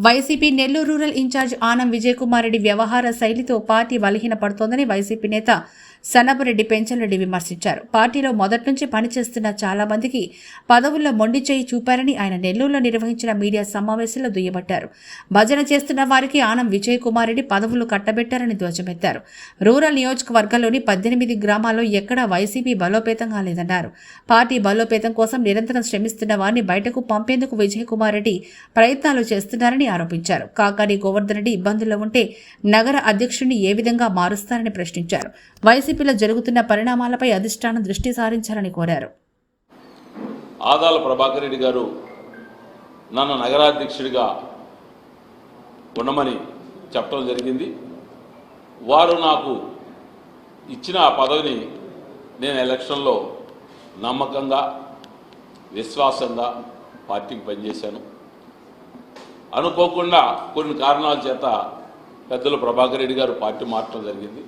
YCP Nellore rural in charge Anam Vijayakumar Reddy వ్యవహార శైలితో party బలహీనపడుతోందని YCP నేత సన్నబరెడ్డి పెంచలరెడ్డి విమర్శించారు. పార్టీలో మొదటి నుంచి పనిచేస్తున్న చాలా మందికి పదవుల్లో మొండి చేయి చూపారని ఆయన నెల్లూరులో నిర్వహించిన మీడియా సమావేశంలో దుయ్యబట్టారు. భజన చేస్తున్న వారికి ఆనం విజయ్ కుమార్ రెడ్డి పదవులు కట్టబెట్టారని ధ్వజమెత్తారు. రూరల్ నియోజకవర్గంలోని పద్దెనిమిది గ్రామాల్లో ఎక్కడా వైసీపీ బలోపేతం కాలేదన్నారు. పార్టీ బలోపేతం కోసం నిరంతరం శ్రమిస్తున్న వారిని బయటకు పంపేందుకు విజయ్ కుమార్ రెడ్డి ప్రయత్నాలు చేస్తున్నారని ఆరోపించారు. కాకాని గోవర్ధన్ రెడ్డి ఇబ్బందుల్లో ఉంటే నగర అధ్యక్షుడిని ఏ విధంగా మారుస్తారని ప్రశ్నించారు. వైసీపీలో జరుగుతున్న పరిణామాలపై అధిష్టానం దృష్టి సారించాలని కోరారు. ఆదాల ప్రభాకర్ రెడ్డి గారు నన్ను నగరాధ్యక్షుడిగా ఉండమని చెప్పడం జరిగింది. వారు నాకు ఇచ్చిన ఆ పదవిని నేను ఎలక్షన్లో నమ్మకంగా విశ్వాసంగా పార్టీకి పనిచేశాను. అనుకోకుండా కొన్ని కారణాల చేత పెద్దలు ప్రభాకర్ రెడ్డి గారు పార్టీ మార్చడం జరిగింది.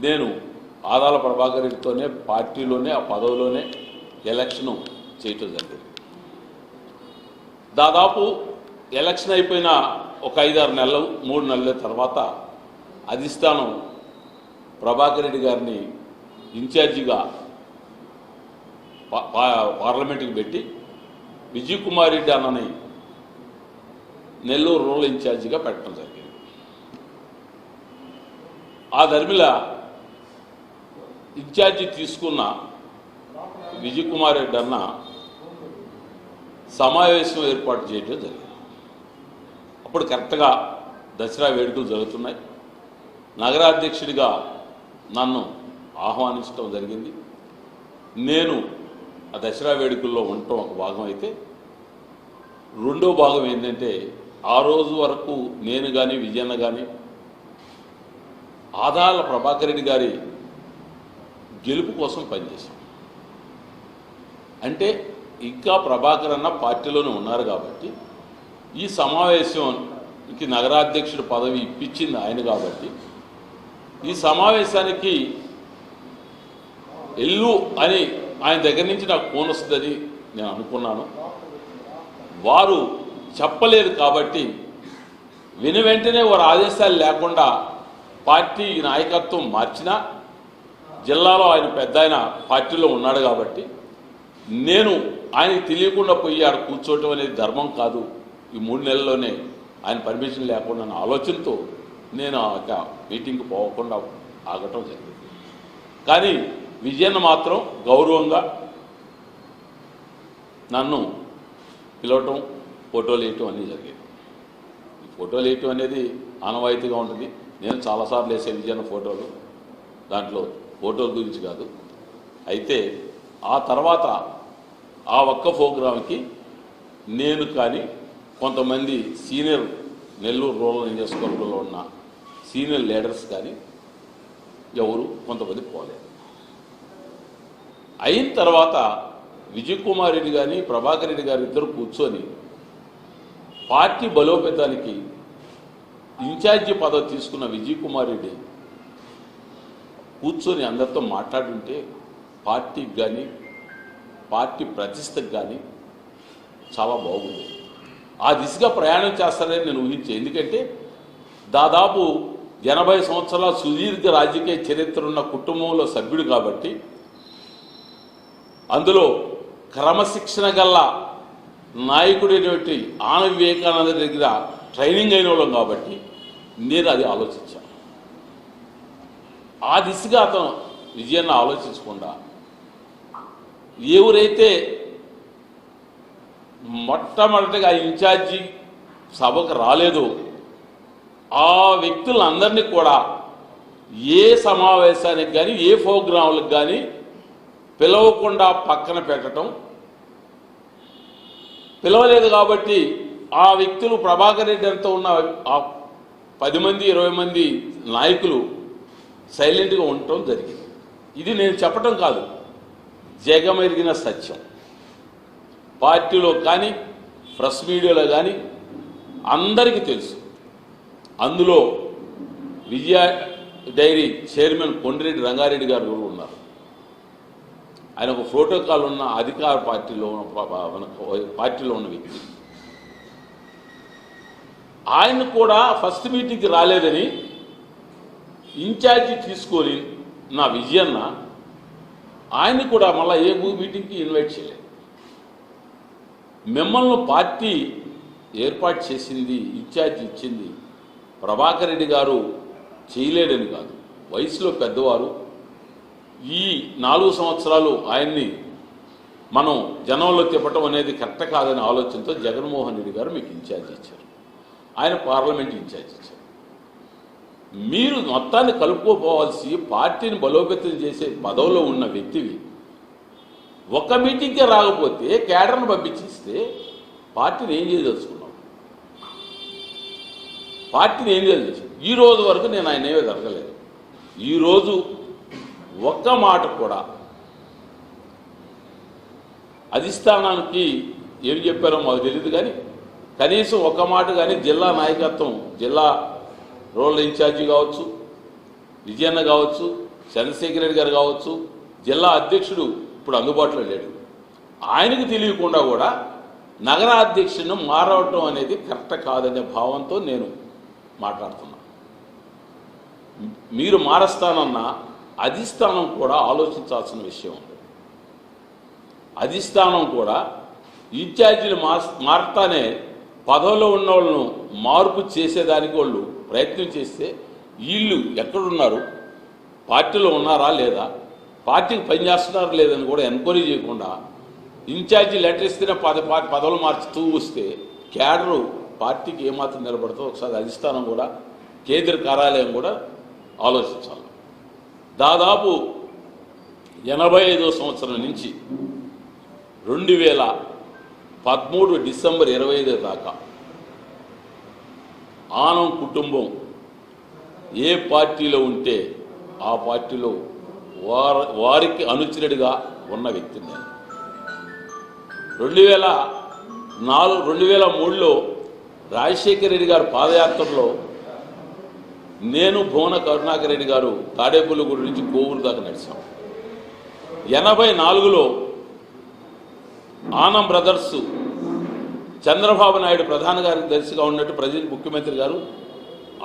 నేను ఆదాల ప్రభాకర్ రెడ్డితోనే పార్టీలోనే ఆ పదవిలోనే ఎలక్షను చేయటం జరిగింది. దాదాపు ఎలక్షన్ అయిపోయిన ఒక ఐదారు నెలలు మూడు నెలల తర్వాత అధిష్టానం ప్రభాకర్ రెడ్డి గారిని ఇన్ఛార్జిగా పా- పార్లమెంటుకి పెట్టి విజయ్ కుమార్ రెడ్డి అన్నని నెల్లూరు రూరల్ ఇన్ఛార్జిగా పెట్టడం జరిగింది. ఆ ధర్మిల ఇన్ఛార్జి తీసుకున్న విజయ్ కుమార్ రెడ్డి అన్న సమావేశం ఏర్పాటు చేయడం జరిగింది. అప్పుడు కరెక్ట్గా దసరా వేడుకలు జరుగుతున్నాయి. నగరాధ్యక్షుడిగా నన్ను ఆహ్వానించడం జరిగింది. నేను ఆ దసరా వేడుకల్లో ఉండటం ఒక భాగం అయితే రెండో భాగం ఏంటంటే ఆ రోజు వరకు నేను కానీ విజయన్న కానీ ఆదాల ప్రభాకర్ రెడ్డి గారి గెలుపు కోసం పనిచేశాం. అంటే ఇంకా ప్రభాకర్ అన్న పార్టీలోనే ఉన్నారు కాబట్టి ఈ సమావేశంకి నగరాధ్యక్షుడు పదవి ఇప్పించింది ఆయన కాబట్టి ఈ సమావేశానికి ఎల్లు అని ఆయన దగ్గర నుంచి నాకు ఫోన్ వస్తుందని నేను అనుకున్నాను. వారు చెప్పలేదు కాబట్టి విని వెంటనే వారి ఆదేశాలు లేకుండా పార్టీ నాయకత్వం మార్చినా జిల్లాలో ఆయన పెద్ద ఆయన పార్టీలో ఉన్నాడు కాబట్టి నేను ఆయనకి తెలియకుండా పోయి ఆడ కూర్చోవటం అనేది ధర్మం కాదు. ఈ మూడు నెలల్లోనే ఆయన పర్మిషన్ లేకుండా నా ఆలోచనతో నేను ఒక మీటింగ్కి పోకుండా ఆగటం జరిగింది. కానీ విజయన్ మాత్రం గౌరవంగా నన్ను పిలవటం ఫోటోలు వేయటం అన్నీ జరిగాయి. ఈ ఫోటోలు వేయటం అనేది ఆనవాయితీగా ఉంటుంది. నేను చాలాసార్లు వేసే విజయన్ ఫోటోలు దాంట్లో ఫోటోల గురించి కాదు. అయితే ఆ తర్వాత ఆ ఒక్క ప్రోగ్రాంకి నేను కానీ కొంతమంది సీనియర్ నెల్లూరు రూరల్ నియోజకవర్గంలో ఉన్న సీనియర్ లీడర్స్ కానీ ఎవరు కొంతమంది పోలేదు అయిన తర్వాత విజయ్ కుమార్ రెడ్డి కానీ ప్రభాకర్ రెడ్డి గారు ఇద్దరు కూర్చొని పార్టీ బలోపేతానికి ఇన్ఛార్జి పదవి తీసుకున్న విజయ్ కుమార్ రెడ్డి కూర్చొని అందరితో మాట్లాడుంటే పార్టీకి కానీ పార్టీ ప్రతిష్టకు కానీ చాలా బాగుంది ఆ దిశగా ప్రయాణం చేస్తారని నేను ఊహించే. ఎందుకంటే దాదాపు ఎనభై సంవత్సరాల సుదీర్ఘ రాజకీయ చరిత్ర ఉన్న కుటుంబంలో సభ్యుడు కాబట్టి అందులో క్రమశిక్షణ గల్ల నాయకుడైనటువంటి ఆన వివేకానంద దగ్గర ట్రైనింగ్ అయిన వాళ్ళం కాబట్టి నేను అది ఆలోచించాను ఆ దిశగా అతను విజయాన్ని ఆలోచించకుండా ఎవరైతే మొట్టమొదటిగా ఇన్ఛార్జి సభకు రాలేదో ఆ వ్యక్తులందరినీ కూడా ఏ సమావేశానికి కానీ ఏ ప్రోగ్రాంలకు కానీ పిలవకుండా పక్కన పెట్టడం పిలవలేదు కాబట్టి ఆ వ్యక్తులు ప్రభాకర్ రెడ్డి అంతా ఉన్న ఆ పది మంది ఇరవై మంది నాయకులు సైలెంట్గా ఉండటం జరిగింది. ఇది నేను చెప్పటం కాదు. జగమెరిగిన సత్యం. పార్టీలో కానీ ప్రెస్ మీడియాలో కానీ అందరికీ తెలుసు. అందులో విజయ డైరీ చైర్మన్ కొండిరెడ్డి రంగారెడ్డి గారు కూడా ఉన్నారు. ఆయన ఒక ప్రోటోకాల్ ఉన్న అధికార పార్టీలో ఉన్న పార్టీలో ఉన్న వ్యక్తి. ఆయన కూడా ఫస్ట్ మీటింగ్కి రాలేదని ఇన్ఛార్జి తీసుకొని నా విజయన్న ఆయన్ని కూడా మళ్ళీ ఏ మీటింగ్కి ఇన్వైట్ చేయలేదు. మిమ్మల్ని పార్టీ ఏర్పాటు చేసింది ఇన్ఛార్జ్ ఇచ్చింది ప్రభాకర్ రెడ్డి గారు చేయలేడని కాదు. వయసులో పెద్దవారు. ఈ నాలుగు సంవత్సరాలు ఆయన్ని మనం జనంలో తిప్పటం అనేది కరెక్ట్ కాదనే ఆలోచనతో జగన్మోహన్ రెడ్డి గారు మీకు ఇన్ఛార్జ్ ఇచ్చారు. ఆయన పార్లమెంట్ ఇన్ఛార్జ్ ఇచ్చారు. మీరు మొత్తాన్ని కలుపుకోపోవాల్సి పార్టీని బలోపేతం చేసే పదవిలో ఉన్న వ్యక్తివి. ఒక్క మీటింగ్కే రాకపోతే కేడర్ను పంపించేస్తే పార్టీని ఏం చేయదలుచుకున్నాం పార్టీని ఏం చేయదలుచు ఈ రోజు వరకు నేను ఆయన ఏమీ జరగలేదు. ఈరోజు ఒక్క మాట కూడా అధిష్టానానికి ఏం చెప్పారో మాకు తెలియదు కానీ కనీసం ఒక్క మాట కానీ జిల్లా నాయకత్వం జిల్లా రూరల్ ఇన్ఛార్జి కావచ్చు విజయన్న కావచ్చు చంద్రశేఖర్ రెడ్డి గారు కావచ్చు జిల్లా అధ్యక్షుడు ఇప్పుడు అందుబాటులో లేడు. ఆయనకు తెలియకుండా కూడా నగర అధ్యక్షుడిని మారవటం అనేది కరెక్ట్ కాదనే భావంతో నేను మాట్లాడుతున్నా. మీరు మారస్తానన్న అధిష్టానం కూడా ఆలోచించాల్సిన విషయం ఉంది. అధిష్టానం కూడా ఇన్ఛార్జీలు మార్ మారతానే పదవిలో ఉన్న వాళ్ళను మార్పు చేసేదానికి వాళ్ళు ప్రయత్నం చేస్తే వీళ్ళు ఎక్కడున్నారు? పార్టీలో ఉన్నారా లేదా? పార్టీకి పనిచేస్తున్నారా లేదని కూడా ఎంక్వైరీ చేయకుండా ఇన్ఛార్జి లెటర్ ఇస్తేనే పద పదవులు మార్చుతూ వస్తే క్యాడరు పార్టీకి ఏమాత్రం నిలబడుతుందో ఒకసారి అధిష్టానం కూడా కేంద్ర కార్యాలయం కూడా ఆలోచించాలి. దాదాపు ఎనభై ఐదో సంవత్సరం నుంచి రెండు వేల పదమూడు డిసెంబర్ ఇరవై ఐదు దాకా ఆనం కుటుంబం ఏ పార్టీలో ఉంటే ఆ పార్టీలో వార వారికి అనుచరుడిగా ఉన్న వ్యక్తిని నేను. రెండు వేల నాలుగు రెండు వేల మూడులో రాజశేఖర రెడ్డి గారు పాదయాత్రలో నేను భువన కరుణాకర్ రెడ్డి గారు తాడేపల్లిగూడు నుంచి కోవూరు దాకా నడిచాం. ఎనభై నాలుగులో ఆనం బ్రదర్సు చంద్రబాబు నాయుడు ప్రధాన గారి దర్శిగా ఉన్నట్టు ప్రజలు ముఖ్యమంత్రి గారు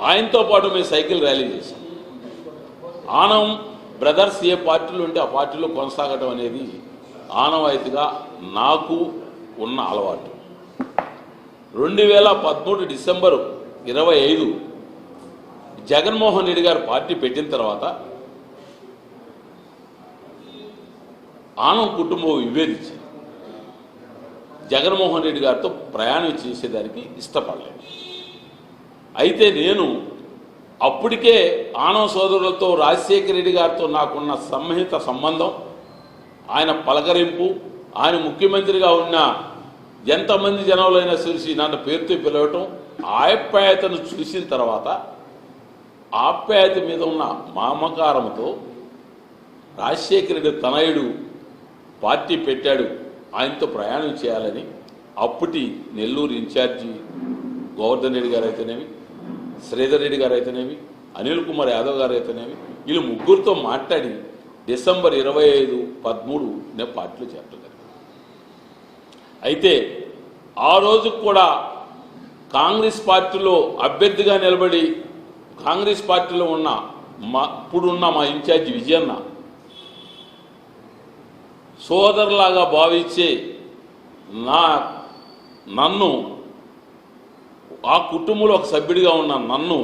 ఆయనతో పాటు మేము సైకిల్ ర్యాలీ చేశాం. ఆనం బ్రదర్స్ ఏ పార్టీలో ఉంటే ఆ పార్టీలో కొనసాగడం అనేది ఆనవాయితీగా నాకు ఉన్న అలవాటు. రెండు వేల పదమూడు డిసెంబరు ఇరవై ఐదు జగన్మోహన్ రెడ్డి గారు పార్టీ పెట్టిన తర్వాత ఆనం కుటుంబం విభేదించింది. జగన్మోహన్ రెడ్డి గారితో ప్రయాణం చేసేదానికి ఇష్టపడలేదు. అయితే నేను అప్పటికే ఆనవ సోదరులతో రాజశేఖర రెడ్డి గారితో నాకున్న సన్నిహిత సంబంధం ఆయన పలకరింపు ఆయన ముఖ్యమంత్రిగా ఉన్న ఎంతమంది జనంలోనైనా చూసి నన్ను పేరుతో పిలవటం ఆప్యాయతను చూసిన తర్వాత ఆప్యాయత మీద ఉన్న మామకారంతో రాజశేఖర రెడ్డి తనయుడు పార్టీ పెట్టాడు. ఆయనతో ప్రయాణం చేయాలని అప్పటి నెల్లూరు ఇన్ఛార్జి గోవర్ధన్ రెడ్డి గారు అయితేనేమి శ్రీధర్ రెడ్డి గారు అయితేనేమి అనిల్ కుమార్ యాదవ్ గారు అయితేనేమి వీళ్ళు ముగ్గురితో మాట్లాడి డిసెంబర్ ఇరవై ఐదు పదమూడు నేను పార్టీలో చేరడం అయితే ఆ రోజు కూడా కాంగ్రెస్ పార్టీలో అభ్యర్థిగా నిలబడి కాంగ్రెస్ పార్టీలో ఉన్న మా ఇప్పుడున్న మా ఇన్ఛార్జి విజయన్న సోదరులాగా భావించే నా నన్ను ఆ కుటుంబంలో ఒక సభ్యుడిగా ఉన్న నన్ను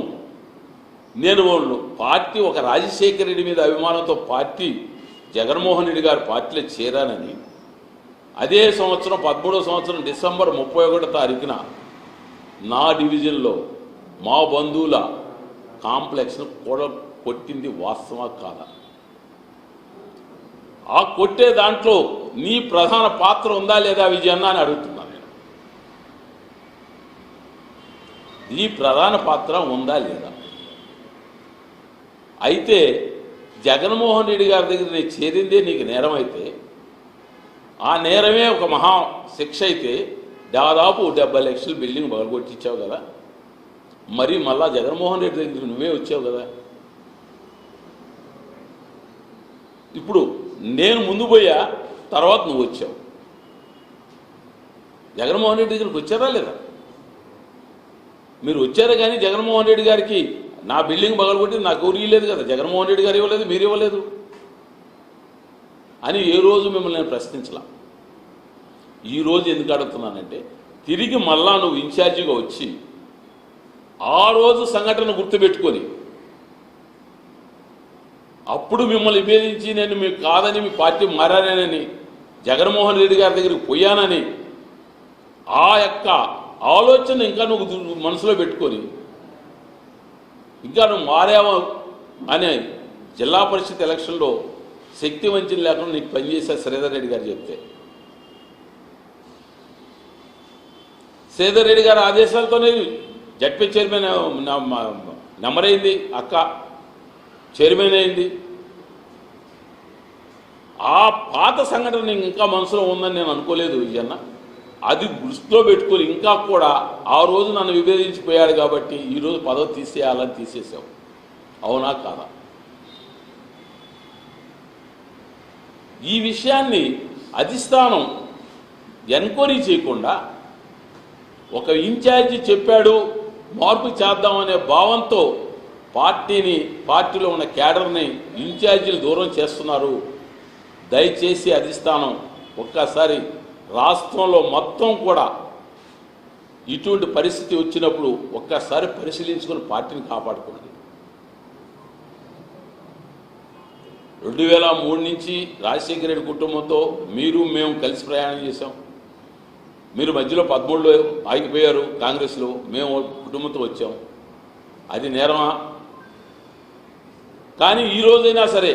నేను వాళ్ళు పార్టీ ఒక రాజశేఖర రెడ్డి మీద అభిమానంతో పార్టీ జగన్మోహన్ రెడ్డి గారి పార్టీలో చేరానని. అదే సంవత్సరం పదమూడో సంవత్సరం డిసెంబర్ ముప్పై ఒకటో తారీఖున నా డివిజన్లో మా బంధువుల కాంప్లెక్స్ను కూడా కొట్టింది వాస్తవా కాదా? ఆ కొట్టే దాంట్లో నీ ప్రధాన పాత్ర ఉందా లేదా విజయన్న అని అడుగుతున్నాను నేను. నీ ప్రధాన పాత్ర ఉందా లేదా? అయితే జగన్మోహన్ రెడ్డి గారి దగ్గర నేను చేరిందే నీకు నేరం అయితే ఆ నేరమే ఒక మహా శిక్ష అయితే దాదాపు డెబ్బై లక్షలు బిల్డింగ్ పగలగొట్టించావు కదా. మరి మళ్ళా జగన్మోహన్ రెడ్డి దగ్గర నువ్వే వచ్చావు కదా. ఇప్పుడు నేను ముందు పోయా తర్వాత నువ్వు వచ్చావు. జగన్మోహన్ రెడ్డి దగ్గరికి వచ్చారా లేదా? మీరు వచ్చారు కానీ జగన్మోహన్ రెడ్డి గారికి నా బిల్డింగ్ పగలగొట్టి నాకు ఎవరు ఇవ్వలేదు కదా? జగన్మోహన్ రెడ్డి గారు ఇవ్వలేదు మీరు ఇవ్వలేదు. అని ఏ రోజు మిమ్మల్ని నేను ప్రశ్నించలా? ఈ రోజు ఎందుకు అడుగుతున్నానంటే తిరిగి మళ్ళా నువ్వు ఇన్ఛార్జిగా వచ్చి ఆ రోజు సంఘటన గుర్తుపెట్టుకొని అప్పుడు మిమ్మల్ని విభేదించి నేను మీకు కాదని మీ పార్టీ మారానని జగన్మోహన్ రెడ్డి గారి దగ్గరికి పోయానని ఆ యొక్క ఆలోచన ఇంకా నువ్వు మనసులో పెట్టుకొని ఇంకా నువ్వు మారావా అనే జిల్లా పరిషత్ ఎలక్షన్లో శక్తి వంచన లేకుండా నీకు పనిచేసే శ్రీధర్ రెడ్డి గారు చెప్తే. శ్రీధర్ రెడ్డి గారి ఆదేశాలతోనే జడ్పీ చైర్మన్ నెంబర్ అయింది అక్క. చైర్మన్ అయింది. ఆ పాత సంఘటన ఇంకా మనసులో ఉందని నేను అనుకోలేదు విజయన్న అది దృష్టిలో పెట్టుకొని ఇంకా కూడా ఆ రోజు నన్ను విభేదించిపోయాడు కాబట్టి ఈరోజు పదవి తీసేయాలని తీసేసావు అవునా కాదా? ఈ విషయాన్ని అధిష్టానం ఎంక్వైరీ చేయకుండా ఒక ఇన్ఛార్జి చెప్పాడు మార్పు చేద్దామనే భావంతో పార్టీని పార్టీలో ఉన్న క్యాడర్ని ఇన్ఛార్జీలు దూరం చేస్తున్నారు. దయచేసి అధిష్టానం ఒక్కసారి రాష్ట్రంలో మొత్తం కూడా ఇటువంటి పరిస్థితి వచ్చినప్పుడు ఒక్కసారి పరిశీలించుకొని పార్టీని కాపాడుకోండి. రెండు వేల మూడు నుంచి రాజశేఖర రెడ్డి కుటుంబంతో మీరు మేము కలిసి ప్రయాణం చేశాం. మీరు మధ్యలో పదమూడులో ఆగిపోయారు కాంగ్రెస్లో మేము కుటుంబంతో వచ్చాం. అది నేరమా? కానీ ఈ రోజైనా సరే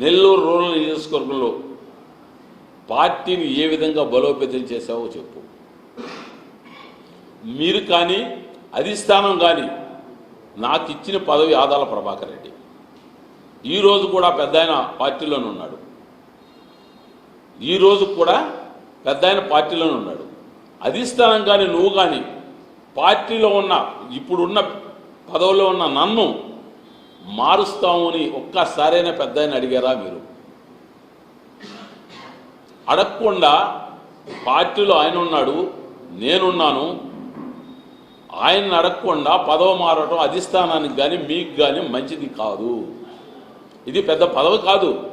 నెల్లూరు రూరల్ నియోజకవర్గంలో పార్టీని ఏ విధంగా బలోపేతం చేశావో చెప్పు. మీరు కానీ అధిష్టానం కానీ నాకు ఇచ్చిన పదవి ఆదాల ప్రభాకర్ రెడ్డి. ఈరోజు కూడా పెద్ద ఆయన పార్టీలోనే ఉన్నాడు. ఈరోజు కూడా పెద్ద ఆయన పార్టీలోనే ఉన్నాడు. అధిష్టానం కానీ నువ్వు కానీ పార్టీలో ఉన్న ఇప్పుడున్న పదవిలో ఉన్న నన్ను మారుస్తామని ఒక్కసారైనా పెద్ద ఆయన అడిగారా మీరు? అడగకుండా పార్టీలో ఆయన ఉన్నాడు నేనున్నాను. ఆయన్ని అడగకుండా పదవి మారటం అధిష్టానానికి కానీ మీకు కానీ మంచిది కాదు. ఇది పెద్ద పదవి కాదు.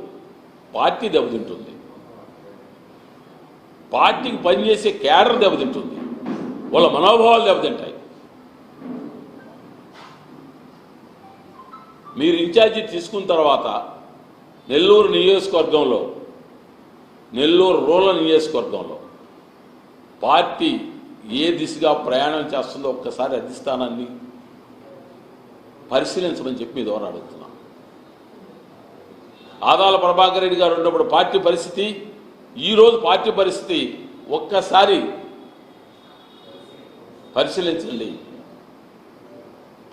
పార్టీ దెబ్బతింటుంది. పార్టీకి పనిచేసే క్యాడర్ దెబ్బతింటుంది. వాళ్ళ మనోభావాలు దెబ్బతింటాయి. మీరు ఇన్ఛార్జి తీసుకున్న తర్వాత నెల్లూరు నియోజకవర్గంలో నెల్లూరు రూరల్ నియోజకవర్గంలో పార్టీ ఏ దిశగా ప్రయాణం చేస్తుందో ఒక్కసారి అధిష్టానాన్ని పరిశీలించమని చెప్పి మీ ద్వారా అడుగుతున్నాం. ఆదాల ప్రభాకర్ రెడ్డి గారు ఉన్నప్పుడు పార్టీ పరిస్థితి ఈరోజు పార్టీ పరిస్థితి ఒక్కసారి పరిశీలించండి.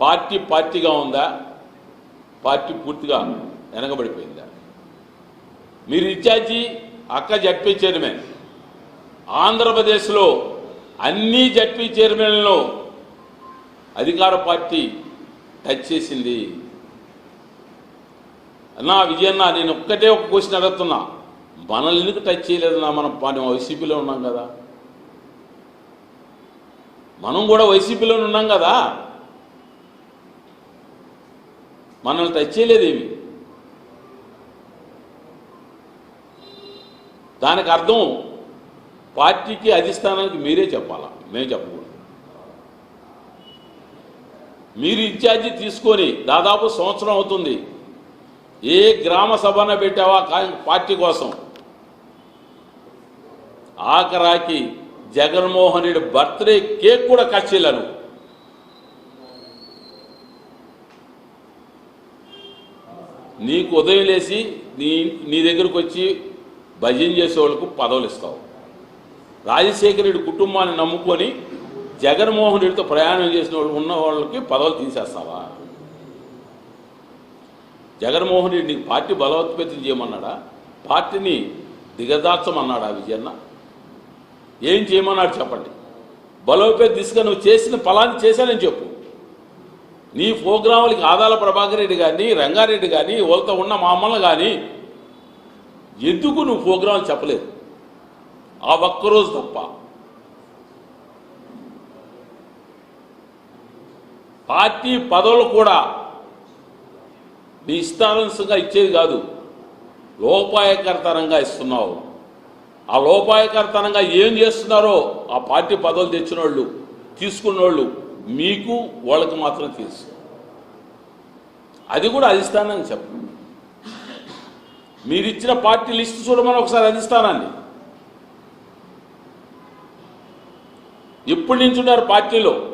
పార్టీ పార్టీగా ఉందా? పార్టీ పూర్తిగా వెనకబడిపోయిందా మీరు ఇన్ఛార్జి అక్క జడ్పీ చైర్మన్ ఆంధ్రప్రదేశ్లో అన్ని జడ్పీ చైర్మన్లను అధికార పార్టీ టచ్ చేసింది. అన్నా విజయన్న నేను ఒక్కటే ఒక క్వశ్చన్ అడుగుతున్నా. మనల్ని ఎందుకు టచ్ చేయలేదన్నా మనం? మనం వైసీపీలో ఉన్నాం కదా. మనం కూడా వైసీపీలో ఉన్నాం కదా. మనల్ని టచ్ చేయలేదేమి దానికి అర్థం పార్టీకి అధిష్టానానికి మీరే చెప్పాలా? మేము చెప్పకూడదు. మీరు ఇన్ఛార్జి తీసుకొని దాదాపు సంవత్సరం అవుతుంది. ఏ గ్రామ సభన పెట్టావా పార్టీ కోసం? ఆఖరాకి జగన్మోహన్ రెడ్డి బర్త్డే కేక్ కూడా కట్ చేయలేను నీకు ఉదయం లేచి నీ నీ దగ్గరకు వచ్చి భజన చేసే వాళ్ళకు పదవులు ఇస్తావు. రాజశేఖర రెడ్డి కుటుంబాన్ని నమ్ముకొని జగన్మోహన్ రెడ్డితో ప్రయాణం చేసిన వాళ్ళు ఉన్న వాళ్ళకి పదవులు తీసేస్తావా? జగన్మోహన్ రెడ్డి నీకు పార్టీ బలోత్పత్తి చేయమన్నాడా? పార్టీని దిగదార్చమన్నాడా విజయన్న? ఏం చేయమన్నాడు చెప్పండి. బలోపేత దిశగా నువ్వు చేసిన ఫలాన్ని చేశానని చెప్పు. నీ ప్రోగ్రాములకి ఆదాల ప్రభాకర్ రెడ్డి కానీ రంగారెడ్డి కానీ వాళ్ళతో ఉన్న మా కానీ ఎందుకు నువ్వు ప్రోగ్రాంలు చెప్పలేదు? ఆ ఒక్కరోజు తప్ప. పార్టీ పదవులు కూడా నీ ఇష్టానుసంగా ఇచ్చేది కాదు. లోపాయకరతనంగా ఇస్తున్నావు. ఆ లోపాయకరతనంగా ఏం చేస్తున్నారో ఆ పార్టీ పదవులు తెచ్చిన వాళ్ళు తీసుకున్నోళ్ళు మీకు వాళ్ళకి మాత్రం తెలుసు. అది కూడా అధిష్టానాన్ని చెప్పండి. మీరు ఇచ్చిన పార్టీ లిస్ట్ చూడమని ఒకసారి అధిష్టానాన్ని. ఎప్పటి నుంచి ఉన్నారు పార్టీలో?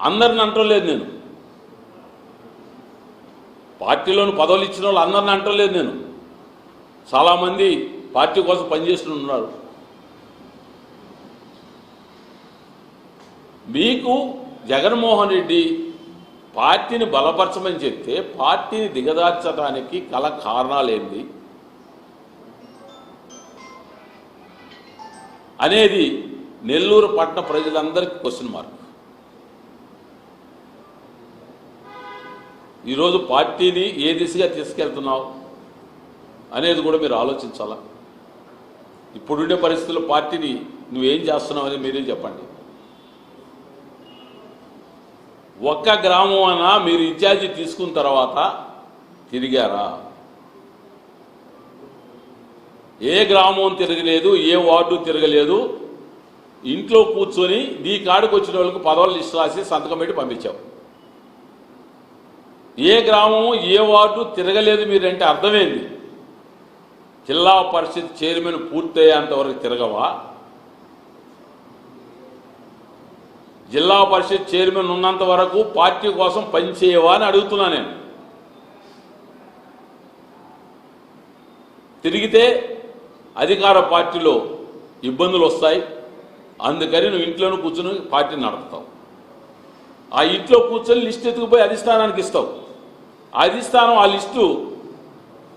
అందరిని అంటలేదు నేను. పార్టీలోని పదవులు ఇచ్చిన వాళ్ళు అందరిని అంటలేదు నేను. చాలామంది పార్టీ కోసం పనిచేస్తున్నారు. మీకు జగన్మోహన్ రెడ్డి పార్టీని బలపరచమని చెప్తే పార్టీని దిగదార్చడానికి కల కారణాలు ఏంటి అనేది నెల్లూరు పట్టణ ప్రజలందరికీ క్వశ్చన్ మార్క్ ఈరోజు పార్టీని ఏ దిశగా తీసుకెళ్తున్నావు అనేది కూడా మీరు ఆలోచించాలా? ఇప్పుడుండే పరిస్థితుల్లో పార్టీని నువ్వేం చేస్తున్నావు అని మీరే చెప్పండి. ఒక్క గ్రామం అన్నా మీరు ఇన్ఛార్జి తీసుకున్న తర్వాత తిరిగారా? ఏ గ్రామం తిరగలేదు ఏ వార్డు తిరగలేదు ఇంట్లో కూర్చొని నీ కాడికి వచ్చిన వాళ్ళకి పదవులు లిస్ట్ రాసి సంతకం పెట్టి పంపించావు. ఏ గ్రామము ఏ వార్డు తిరగలేదు మీరంటే అర్థమైంది. జిల్లా పరిషత్ చైర్మన్ పూర్తయ్యేంతవరకు తిరగవా? జిల్లా పరిషత్ చైర్మన్ ఉన్నంత వరకు పార్టీ కోసం పనిచేయవా అని అడుగుతున్నా నేను. తిరిగితే అధికార పార్టీలో ఇబ్బందులు వస్తాయి. అందుకని నువ్వు ఇంట్లోనే కూర్చుని పార్టీని నడుపుతావు. ఆ ఇంట్లో కూర్చొని లిస్ట్ ఎత్తుకుపోయి అధిష్టానానికి ఇస్తావు. ఆ అధిష్టానం ఆ లిస్టు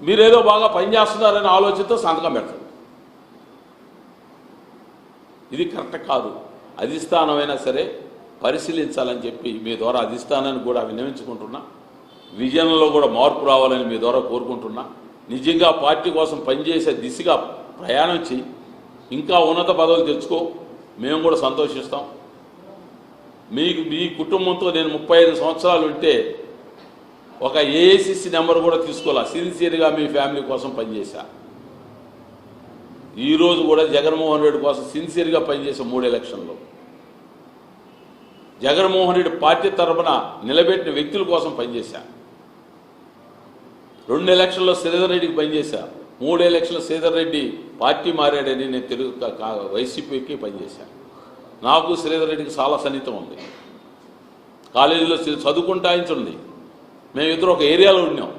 మీరేదో బాగా పనిచేస్తున్నారనే ఆలోచనతో సంతకం పెడతారు ఇది కరెక్ట్ కాదు. అధిష్టానమైనా సరే పరిశీలించాలని చెప్పి మీ ద్వారా అధిష్టానాన్ని కూడా విన్నవించుకుంటున్నా. విజయంలో కూడా మార్పు రావాలని మీ ద్వారా కోరుకుంటున్నా. నిజంగా పార్టీ కోసం పనిచేసే దిశగా ప్రయాణం చేయి ఇంకా ఉన్నత పదవులు తెచ్చుకో. మేము కూడా సంతోషిస్తాం. మీకు మీ కుటుంబంతో నేను ముప్పై ఐదు సంవత్సరాలు ఉంటే ఒక ఏఐసిసి నెంబర్ కూడా తీసుకోవాలా? సిన్సియర్గా మీ ఫ్యామిలీ కోసం పనిచేశా ఈరోజు కూడా జగన్మోహన్ రెడ్డి కోసం సిన్సియర్గా పనిచేసే మూడు ఎలక్షన్లు. జగన్మోహన్ రెడ్డి పార్టీ తరపున నిలబెట్టిన వ్యక్తుల కోసం పనిచేశా. రెండు ఎలక్షన్లో శ్రీధర్ రెడ్డికి పనిచేశా. మూడు ఎలక్షన్లో శ్రీధర్ రెడ్డి పార్టీ మారాడని నేను తెలుగు కా- వైసీపీకి పనిచేశా. నాకు శ్రీధర్ రెడ్డికి చాలా సన్నిహితం ఉంది. కాలేజీలో చ- చదువుకుంటాయించి ఉంది. మేమిద్దరు ఒక ఏరియాలో ఉన్నాం.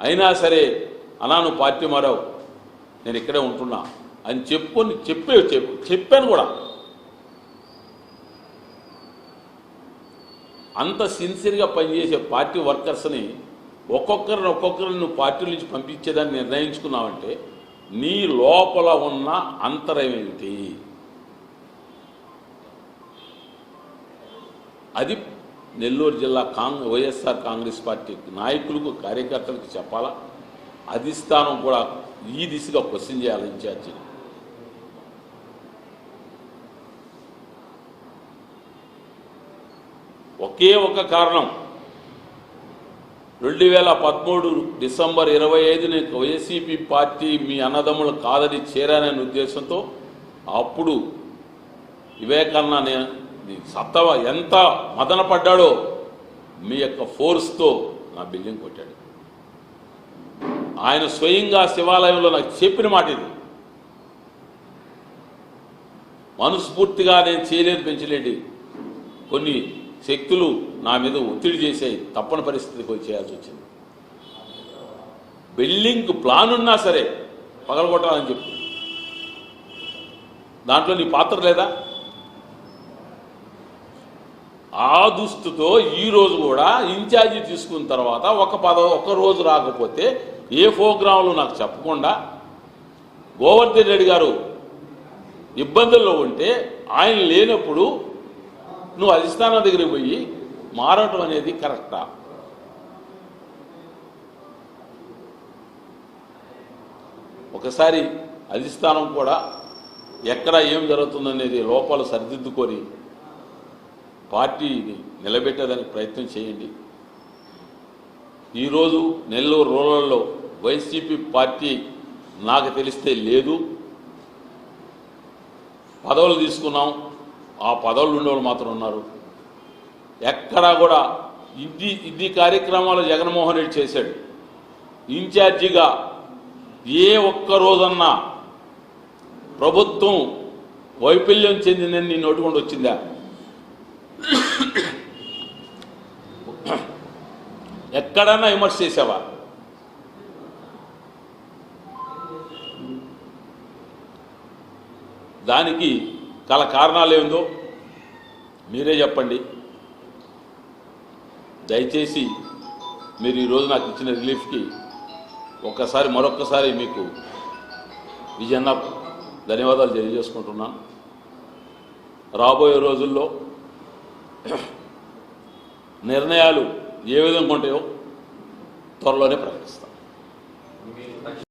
అయినా సరే అనాను నువ్వు పార్టీ మారావు. నేను ఇక్కడే ఉంటున్నా అని చెప్పుకొని చెప్పే చెప్పు చెప్పాను కూడా. అంత సిన్సియర్గా పనిచేసే పార్టీ వర్కర్స్ని ఒక్కొక్కరిని ఒక్కొక్కరిని నువ్వు పార్టీ నుంచి పంపించేదాన్ని నిర్ణయించుకున్నావంటే నీ లోపల ఉన్న అంతరం ఏమిటి? అది నెల్లూరు జిల్లా కాంగ్ వైఎస్ఆర్ కాంగ్రెస్ పార్టీ నాయకులకు కార్యకర్తలకు చెప్పాలా? అధిష్టానం కూడా ఈ దిశగా క్వశ్చన్ చేయాలి ఇన్ఛార్జి. ఒకే ఒక కారణం. రెండు వేల పదమూడు డిసెంబర్ ఇరవై ఐదున వైసీపీ పార్టీ మీ అన్నదమ్ములు కాదని చేరాననే ఉద్దేశంతో అప్పుడు వివేకన్న నే- సత్తవ ఎంత మదన పడ్డాడో మీ యొక్క ఫోర్స్తో నా బిల్డింగ్ కొట్టాడు. ఆయన స్వయంగా శివాలయంలో నాకు చెప్పిన మాట ఇది. మనస్ఫూర్తిగా నేను చేయలేదు పెంచలేండి. కొన్ని శక్తులు నా మీద ఒత్తిడి చేసే తప్పని పరిస్థితికి చేయాల్సి వచ్చింది. బిల్డింగ్ ప్లాన్ ఉన్నా సరే పగలగొట్టాలని చెప్పి. దాంట్లో నీ పాత్ర లేదా? ఆ దుస్తుతో ఈ రోజు కూడా ఇన్ఛార్జి తీసుకున్న తర్వాత ఒక పద ఒక రోజు రాకపోతే ఏ ప్రోగ్రాంలు నాకు చెప్పకుండా గోవర్ధన్ రెడ్డి గారు ఇబ్బందుల్లో ఉంటే ఆయన లేనప్పుడు నువ్వు అధిష్టానం దగ్గరికి పోయి మారటం అనేది కరెక్టా? ఒకసారి అధిష్టానం కూడా ఎక్కడ ఏం జరుగుతుందనేది లోపాలు సరిదిద్దుకొని పార్టీని నిలబెట్టేదానికి ప్రయత్నం చేయండి. ఈరోజు నెల్లూరు రూరల్లో వైసీపీ పార్టీ నాకు తెలిస్తే లేదు. పదవులు తీసుకున్నాం. ఆ పదవులు ఉండేవాళ్ళు మాత్రం ఉన్నారు. ఎక్కడా కూడా ఇది ఇది కార్యక్రమాలు జగన్మోహన్ రెడ్డి చేశాడు. ఇన్ఛార్జిగా ఏ ఒక్క రోజన్నా ప్రభుత్వం వైఫల్యం చెందిందని నేను నోటుకుండా వచ్చిందా? ఎక్కడన్నా విమర్శ చేసావా? దానికి గల కారణాలు ఏందో మీరే చెప్పండి. దయచేసి మీరు ఈరోజు నాకు ఇచ్చిన రిలీఫ్కి ఒక్కసారి మరొక్కసారి మీకు విజయన్న ధన్యవాదాలు తెలియజేసుకుంటున్నాను రాబోయే రోజుల్లో నిర్ణయాలు ఏ విధంగా ఉంటాయో త్వరలోనే ప్రకటిస్తాం.